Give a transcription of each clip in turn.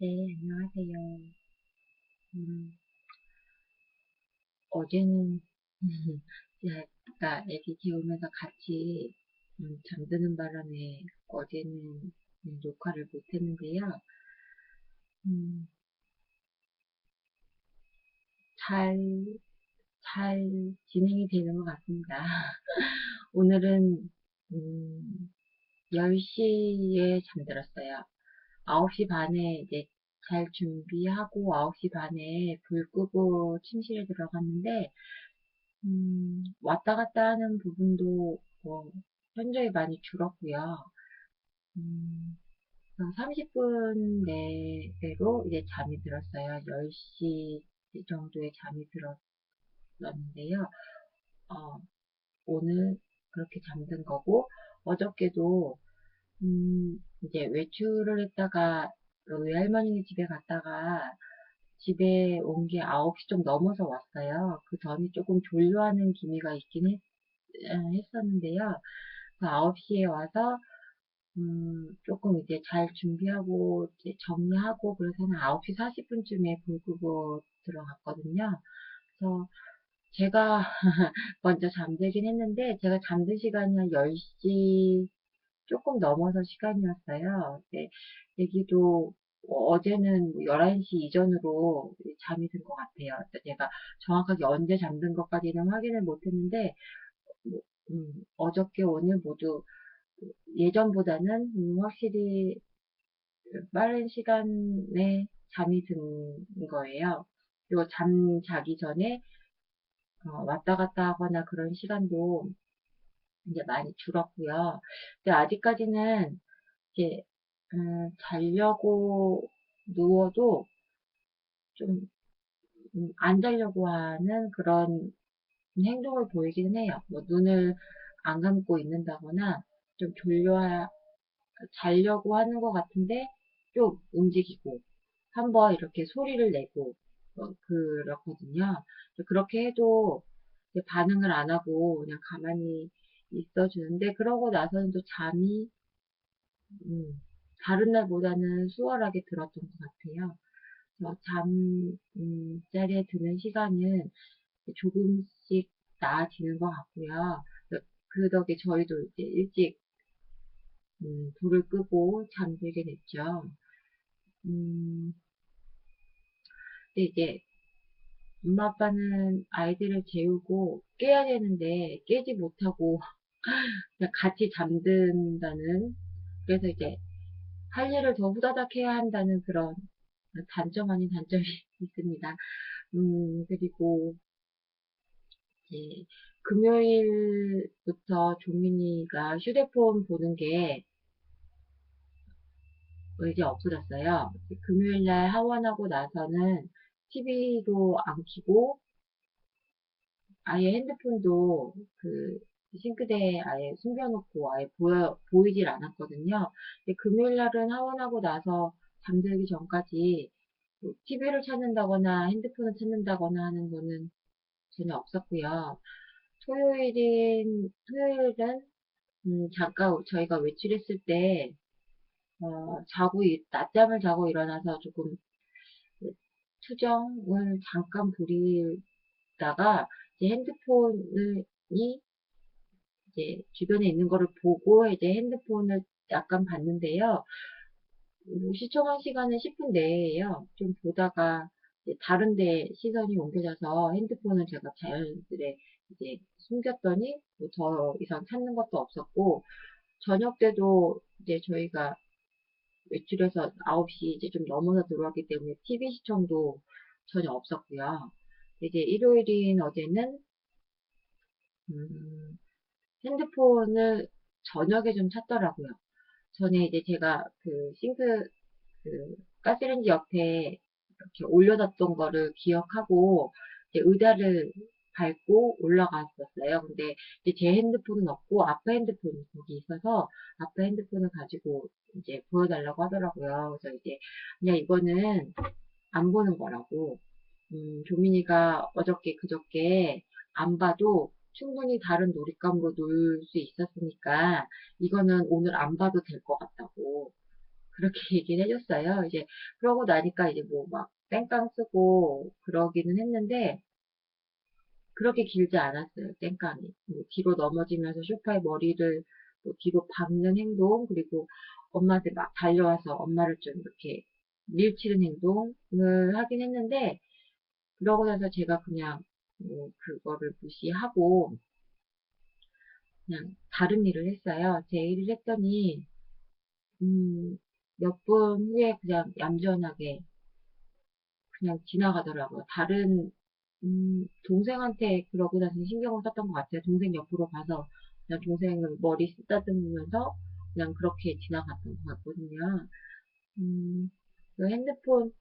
네, 안녕하세요. 음, 어제는, 제가 애기 재우면서 같이 음, 잠드는 바람에 어제는 음, 녹화를 못했는데요. 음, 잘, 잘 진행이 되는 것 같습니다. 오늘은, 음, 10시에 잠들었어요. 9시 반에 이제 잘 준비하고 9시 반에 불 끄고 침실에 들어갔는데, 음, 왔다 갔다 하는 부분도 뭐 현저히 많이 줄었고요. 음, 30분 내로 이제 잠이 들었어요. 10시 정도에 잠이 들었는데요. 어, 오늘 그렇게 잠든 거고, 어저께도, 음, 이제 외출을 했다가, 외할머니 집에 갔다가, 집에 온 게 9시 좀 넘어서 왔어요. 그 전이 조금 졸려하는 기미가 있긴 했, 했었는데요. 그 9시에 와서, 음, 조금 이제 잘 준비하고, 이제 정리하고, 그래서 한 9시 40분쯤에 불 끄고 들어갔거든요. 그래서 제가 먼저 잠들긴 했는데, 제가 잠든 시간이 한 10시 조금 넘어서 시간이었어요. 근데 얘기도 어제는 11시 이전으로 잠이 든 것 같아요. 제가 정확하게 언제 잠든 것까지는 확인을 못했는데, 뭐, 음, 어저께 오늘 모두 예전보다는 음, 확실히 빠른 시간에 잠이 든 거예요. 그리고 잠 자기 전에 어, 왔다 갔다 하거나 그런 시간도 이제 많이 줄었고요. 근데 아직까지는 이제 음, 자려고 누워도 좀 음, 안 자려고 하는 그런 행동을 보이기는 해요. 뭐 눈을 안 감고 있는다거나 좀 졸려 자려고 하는 것 같은데 좀 움직이고 한번 이렇게 소리를 내고 어, 그렇거든요. 그렇게 해도 반응을 안 하고 그냥 가만히 있어주는데 그러고 나서는 또 잠이 음, 다른 날보다는 수월하게 들었던 것 같아요. 잠자리에 드는 시간은 조금씩 나아지는 것 같고요. 그 덕에 저희도 이제 일찍 음, 불을 끄고 잠들게 됐죠. 음, 근데 이제 엄마 아빠는 아이들을 재우고 깨야 되는데 깨지 못하고 같이 잠든다는 그래서 이제 할 일을 더 후다닥 해야 한다는 그런 단점 아닌 단점이 있습니다. 음, 그리고 이제 금요일부터 종민이가 휴대폰 보는 게 이제 없어졌어요. 금요일날 하원하고 나서는 TV도 안 켜고 아예 핸드폰도 그 싱크대에 아예 숨겨놓고 아예 보여, 보이질 않았거든요. 금요일날은 하원하고 나서 잠들기 전까지 TV를 뭐 찾는다거나 핸드폰을 찾는다거나 하는 거는 전혀 없었고요. 토요일인, 토요일은, 음, 잠깐 저희가 외출했을 때, 어, 자고, 낮잠을 자고 일어나서 조금 투정을 잠깐 부리다가, 이제 핸드폰이 이제 주변에 있는 거를 보고 이제 핸드폰을 약간 봤는데요. 뭐 시청한 시간은 10분 내에요. 좀 보다가 다른 데 시선이 옮겨져서 핸드폰을 제가 자연스레 이제 숨겼더니 뭐 더 이상 찾는 것도 없었고 저녁 때도 이제 저희가 외출해서 9시 이제 좀 넘어서 들어왔기 때문에 TV 시청도 전혀 없었고요. 이제 일요일인 어제는 음, 핸드폰을 저녁에 좀 찾더라고요. 전에 이제 제가 그 싱크 그 가스레인지 옆에 이렇게 올려놨던 거를 기억하고 의자를 밟고 올라갔었어요. 근데 이제 제 핸드폰은 없고 아빠 핸드폰이 거기 있어서 아빠 핸드폰을 가지고 이제 보여달라고 하더라고요. 그래서 이제 그냥 이거는 안 보는 거라고. 음, 조민이가 어저께 그저께 안 봐도 충분히 다른 놀잇감으로 놀 수 있었으니까 이거는 오늘 안 봐도 될 것 같다고 그렇게 얘기를 해줬어요. 이제, 그러고 나니까 이제 뭐 막 땡깡 쓰고 그러기는 했는데, 그렇게 길지 않았어요, 땡깡이. 뭐 뒤로 넘어지면서 소파에 머리를 뭐 뒤로 박는 행동, 그리고 엄마한테 막 달려와서 엄마를 좀 이렇게 밀치는 행동을 하긴 했는데, 그러고 나서 제가 그냥 뭐 그거를 무시하고 그냥 다른 일을 했어요. 제 일을 했더니 음, 몇 분 후에 그냥 얌전하게 그냥 지나가더라고요. 다른 음, 동생한테 그러고 나서 신경을 썼던 것 같아요. 동생 옆으로 가서 그냥 동생을 머리 쓰다듬으면서 그냥 그렇게 지나갔던 것 같거든요. 음, 그 핸드폰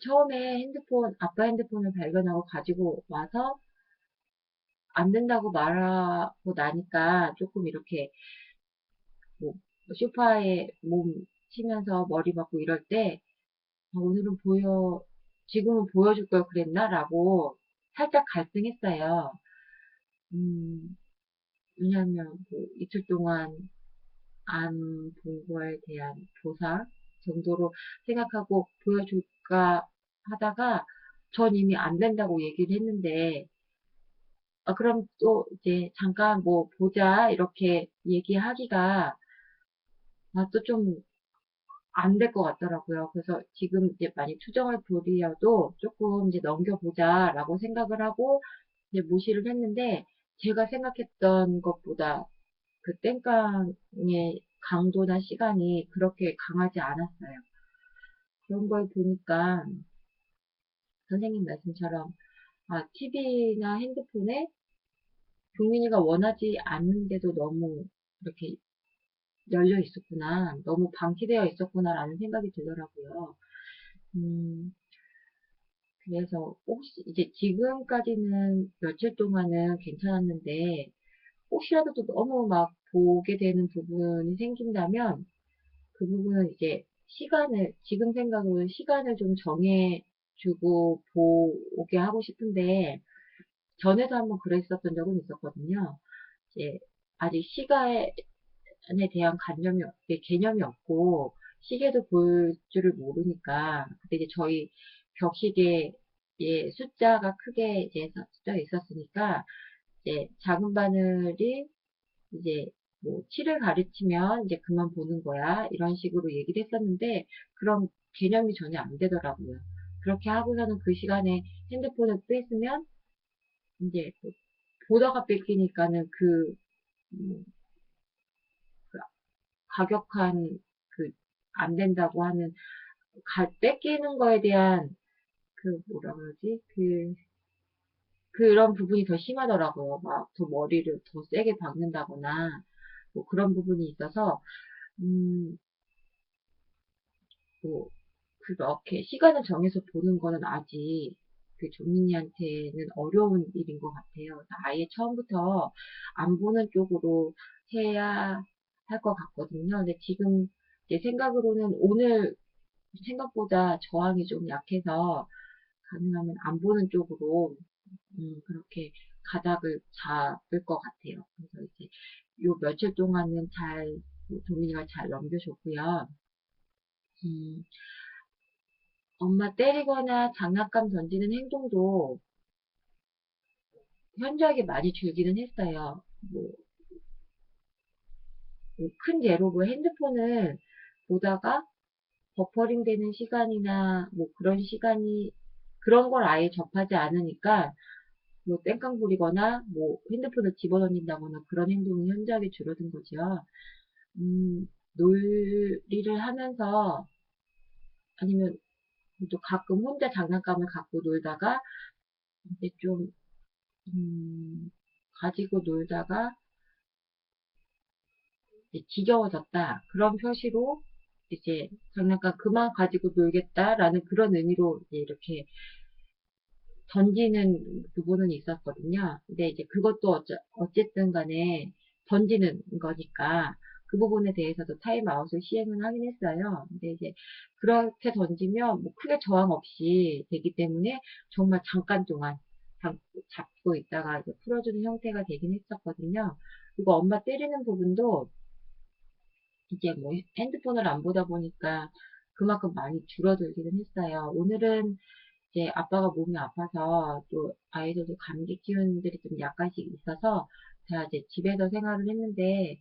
처음에 핸드폰 아빠 핸드폰을 발견하고 가지고 와서 안 된다고 말하고 나니까 조금 이렇게 뭐 소파에 몸 치면서 머리 박고 이럴 때 아, 오늘은 보여 지금은 보여줄 걸 그랬나? 라고 살짝 갈등했어요. 음, 왜냐하면 뭐 이틀 동안 안 본 거에 대한 보상 정도로 생각하고 보여줄까 하다가 전 이미 안 된다고 얘기를 했는데 아, 그럼 또 이제 잠깐 뭐 보자 이렇게 얘기하기가 아, 또 좀 안 될 것 같더라고요. 그래서 지금 이제 많이 투정을 부리어도 조금 이제 넘겨보자라고 생각을 하고 이제 무시를 했는데 제가 생각했던 것보다 그 땡깡의 강도나 시간이 그렇게 강하지 않았어요. 그런 걸 보니까 선생님 말씀처럼 아, TV나 핸드폰에 국민이가 원하지 않는데도 너무 이렇게 열려 있었구나. 너무 방치되어 있었구나라는 생각이 들더라고요. 음, 그래서 혹시 이제 지금까지는 며칠 동안은 괜찮았는데 혹시라도 또 너무 막 보게 되는 부분이 생긴다면 그 부분은 이제 시간을 지금 생각으로 시간을 좀 정해주고 보게 하고 싶은데 전에도 한번 그랬었던 적은 있었거든요. 이제 아직 시간에 대한 관념이 개념이 없고 시계도 볼 줄을 모르니까 그때 이제 저희 벽시계에 숫자가 크게 이제 써 있었으니까 이제 작은 바늘이 이제 뭐 7을 가르치면 이제 그만 보는 거야 이런 식으로 얘기를 했었는데 그런 개념이 전혀 안 되더라고요. 그렇게 하고서는 그 시간에 핸드폰을 뺐으면 이제 그 보다가 뺏기니까는 그, 음, 그 가격한 그 안 된다고 하는 가, 뺏기는 거에 대한 그 뭐라 그러지 그 그런 부분이 더 심하더라고요. 막 더 머리를 더 세게 박는다거나 뭐 그런 부분이 있어서 음, 뭐 그렇게 시간을 정해서 보는 거는 아직 그 종민이한테는 어려운 일인 것 같아요. 아예 처음부터 안 보는 쪽으로 해야 할 것 같거든요. 근데 지금 제 생각으로는 오늘 생각보다 저항이 좀 약해서 가능하면 안 보는 쪽으로 음, 그렇게 가닥을 잡을 것 같아요. 그래서 이제 요 며칠 동안은 잘 도민이가 잘 넘겨줬고요. 음, 엄마 때리거나 장난감 던지는 행동도 현저하게 많이 줄기는 했어요. 뭐, 뭐큰 예로 뭐 핸드폰을 보다가 버퍼링 되는 시간이나 뭐 그런 시간이 그런 걸 아예 접하지 않으니까 뭐 땡깡 부리거나 뭐 핸드폰을 집어던진다거나 그런 행동이 현저하게 줄어든 거죠. 음, 놀이를 하면서 아니면 또 가끔 혼자 장난감을 갖고 놀다가 이제 좀 음, 가지고 놀다가 지겨워졌다 그런 표시로 이제 장난감 그만 가지고 놀겠다라는 그런 의미로 이제 이렇게 던지는 부분은 있었거든요. 근데 이제 그것도 어쩌, 어쨌든 간에 던지는 거니까 그 부분에 대해서도 타임 아웃을 시행을 하긴 했어요. 근데 이제 그렇게 던지면 뭐 크게 저항 없이 되기 때문에 정말 잠깐 동안 잡고 있다가 이제 풀어주는 형태가 되긴 했었거든요. 그리고 엄마 때리는 부분도 이제 뭐 핸드폰을 안 보다 보니까 그만큼 많이 줄어들기는 했어요. 오늘은 이제 아빠가 몸이 아파서 또 아이들도 감기 기운들이 좀 약간씩 있어서 제가 이제 집에서 생활을 했는데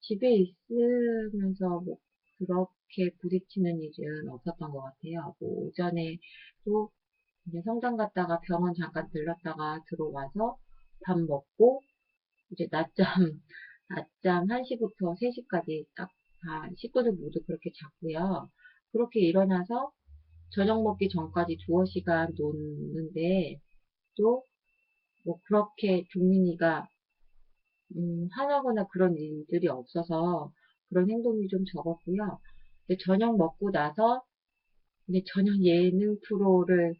집에 있으면서 뭐 그렇게 부딪히는 일은 없었던 것 같아요. 뭐 오전에 또 이제 성당 갔다가 병원 잠깐 들렀다가 들어와서 밥 먹고 이제 낮잠 낮잠 1시부터 3시까지 딱 다 식구들 모두 그렇게 잤고요. 그렇게 일어나서 저녁 먹기 전까지 두어 시간 노는데 또 뭐 그렇게 종민이가 음, 화나거나 그런 일들이 없어서 그런 행동이 좀 적었고요. 근데 저녁 먹고 나서 이제 저녁 예능 프로를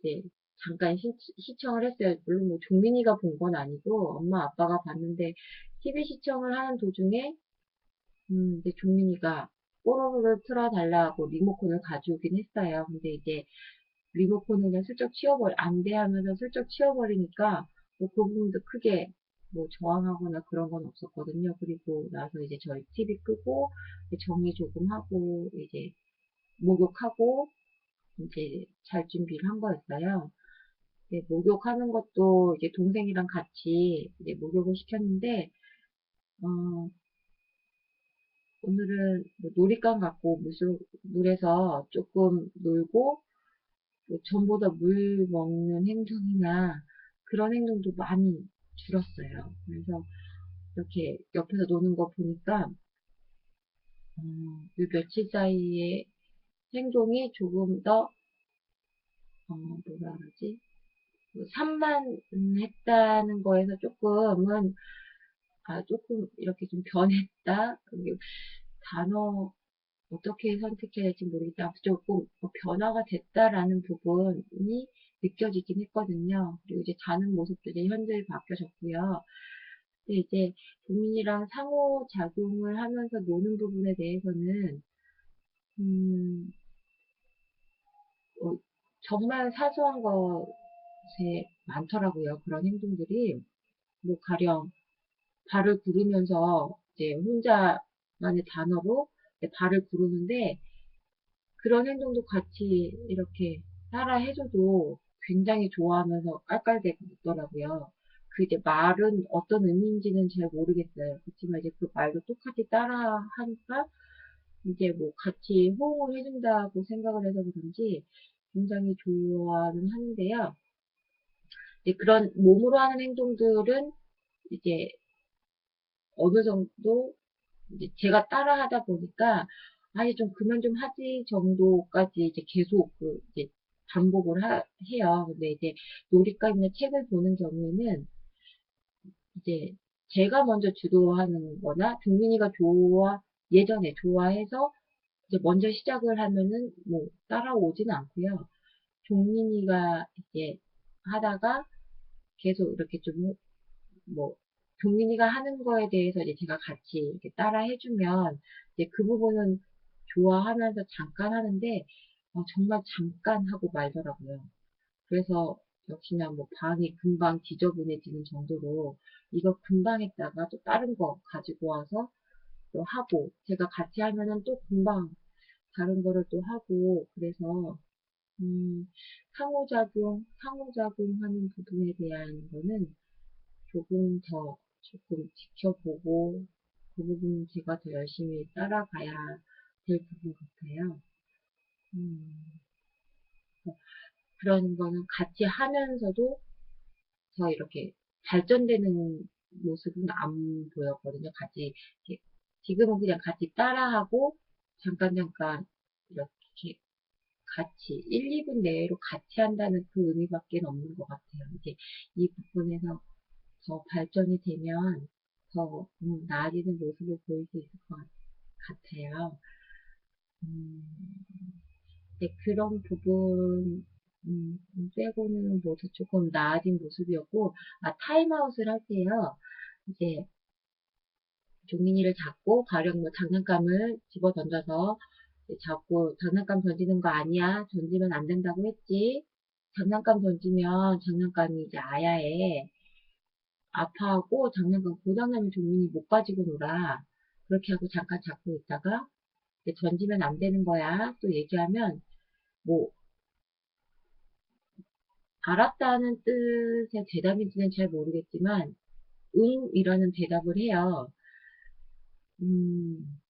이제 잠깐 시, 시청을 했어요. 물론 뭐 종민이가 본 건 아니고 엄마 아빠가 봤는데 TV 시청을 하는 도중에 음, 이제 종민이가 뽀로로를 틀어달라고 리모컨을 가져오긴 했어요. 근데 이제 리모컨을 그냥 슬쩍 치워버리, 안 돼 하면서 슬쩍 치워버리니까 뭐 그 부분도 크게 뭐 저항하거나 그런 건 없었거든요. 그리고 나서 이제 저희 TV 끄고 정리 조금 하고 이제 목욕하고 이제 잘 준비를 한 거였어요. 목욕하는 것도 이제 동생이랑 같이 이제 목욕을 시켰는데 어, 오늘은 뭐 놀이감 갖고 물에서 조금 놀고 뭐 전보다 물 먹는 행동이나 그런 행동도 많이 줄었어요. 그래서 이렇게 옆에서 노는 거 보니까 음, 이 며칠 사이에 행동이 조금 더 어, 뭐라 그러지? 뭐 산만 했다는 거에서 조금은 아 조금 이렇게 좀 변했다. 단어 어떻게 선택해야 될지 모르겠다. 조금 뭐 변화가 됐다라는 부분이 느껴지긴 했거든요. 그리고 이제 자는 모습도 이제 현재 바뀌어졌고요. 근데 이제 국민이랑 상호작용을 하면서 노는 부분에 대해서는 음, 어, 정말 사소한 것에 많더라고요. 그런 행동들이 뭐 가령 발을 구르면서 이제 혼자만의 단어로 발을 구르는데 그런 행동도 같이 이렇게 따라 해줘도 굉장히 좋아하면서 깔깔대고 있더라고요. 그 이제 말은 어떤 의미인지는 잘 모르겠어요. 그렇지만 이제 그 말도 똑같이 따라 하니까 이제 뭐 같이 호응을 해준다고 생각을 해서 그런지 굉장히 좋아는 하는데요. 그런 몸으로 하는 행동들은 이제 어느 정도 이제 제가 따라 하다 보니까 아예 좀 그만 좀 하지 정도까지 이제 계속 그 이제 반복을 하, 해요. 근데 이제 놀이감이나 책을 보는 경우에는 이제 제가 먼저 주도하는 거나 종민이가 좋아, 예전에 좋아해서 이제 먼저 시작을 하면은 뭐 따라오지는 않고요. 종민이가 이제 하다가 계속 이렇게 좀 뭐 종민이가 하는 거에 대해서 이제 제가 같이 따라 해주면 이제 그 부분은 좋아하면서 잠깐 하는데 어, 정말 잠깐 하고 말더라고요. 그래서 역시나 뭐 방이 금방 지저분해지는 정도로 이거 금방 했다가 또 다른 거 가지고 와서 또 하고 제가 같이 하면은 또 금방 다른 거를 또 하고 그래서 음, 상호작용, 상호작용 하는 부분에 대한 거는 조금 더 조금 지켜보고 그 부분 제가 더 열심히 따라가야 될 부분 같아요. 음, 그런 거는 같이 하면서도 더 이렇게 발전되는 모습은 안 보였거든요. 같이 지금은 그냥 같이 따라하고 잠깐 잠깐 이렇게 같이 1, 2분 내로 같이 한다는 그 의미밖에 없는 것 같아요. 이제 이 부분에서 더 발전이 되면 더 음, 나아지는 모습을 보일 수 있을 것 같아요. 음, 네, 그런 부분 음, 빼고는 모두 조금 나아진 모습이었고 아 타임아웃을 할 때요 이제 종민이를 잡고 가령 뭐 장난감을 집어 던져서 잡고 장난감 던지는 거 아니야 던지면 안 된다고 했지 장난감 던지면 장난감이 이제 아야에 아파하고 장난감 고장나면 종민이 못 가지고 놀아 그렇게 하고 잠깐 잡고 있다가 이제 던지면 안 되는 거야. 또 얘기하면 뭐 알았다는 뜻의 대답인지는 잘 모르겠지만 응 이라는 대답을 해요. 음,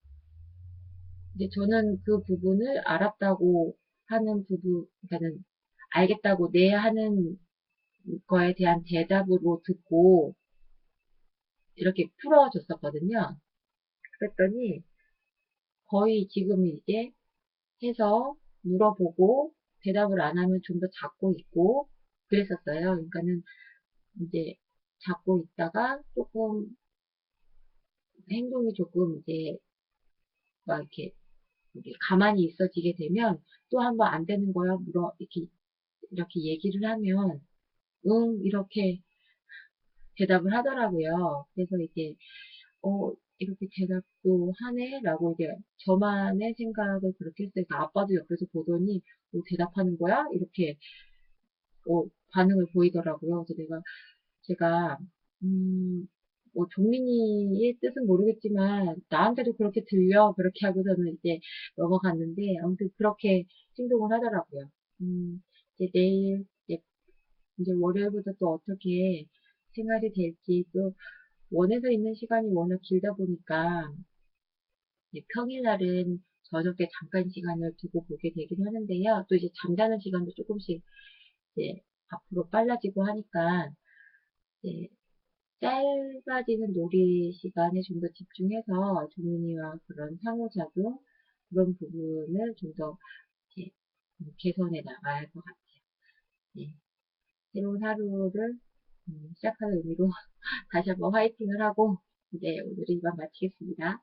이제 저는 그 부분을 알았다고 하는 부분, 그러니까는 알겠다고 네 하는 거에 대한 대답으로 듣고 이렇게 풀어줬었거든요. 그랬더니 거의 지금 이제 해서 물어보고 대답을 안 하면 좀 더 잡고 있고 그랬었어요. 그러니까는 이제 잡고 있다가 조금 행동이 조금 이제 막 이렇게 가만히 있어지게 되면 또 한 번 안 되는 거야 물어 이렇게 이렇게 얘기를 하면 응 이렇게 대답을 하더라고요. 그래서 이제 어 이렇게 대답도 하네 라고 이제 저만의 생각을 그렇게 했어요. 아빠도 옆에서 보더니 뭐 대답하는 거야 이렇게 어, 반응을 보이더라고요. 그래서 내가 제가 음, 뭐 종민이의 뜻은 모르겠지만 나한테도 그렇게 들려 그렇게 하고서는 이제 넘어갔는데 아무튼 그렇게 행동을 하더라고요. 음, 이제 내일 이제, 월요일부터 또 어떻게 생활이 될지 또 원에서 있는 시간이 워낙 길다 보니까 평일날은 저녁에 잠깐 시간을 두고 보게 되긴 하는데요. 또 이제 잠자는 시간도 조금씩 이제 앞으로 빨라지고 하니까 이제 짧아지는 놀이 시간에 좀 더 집중해서 조민이와 그런 상호작용 그런 부분을 좀 더 개선해 할것 같아요. 네. 새로운 하루를 음, 시작하는 의미로 다시 한번 화이팅을 하고 이제 오늘은 이만 마치겠습니다.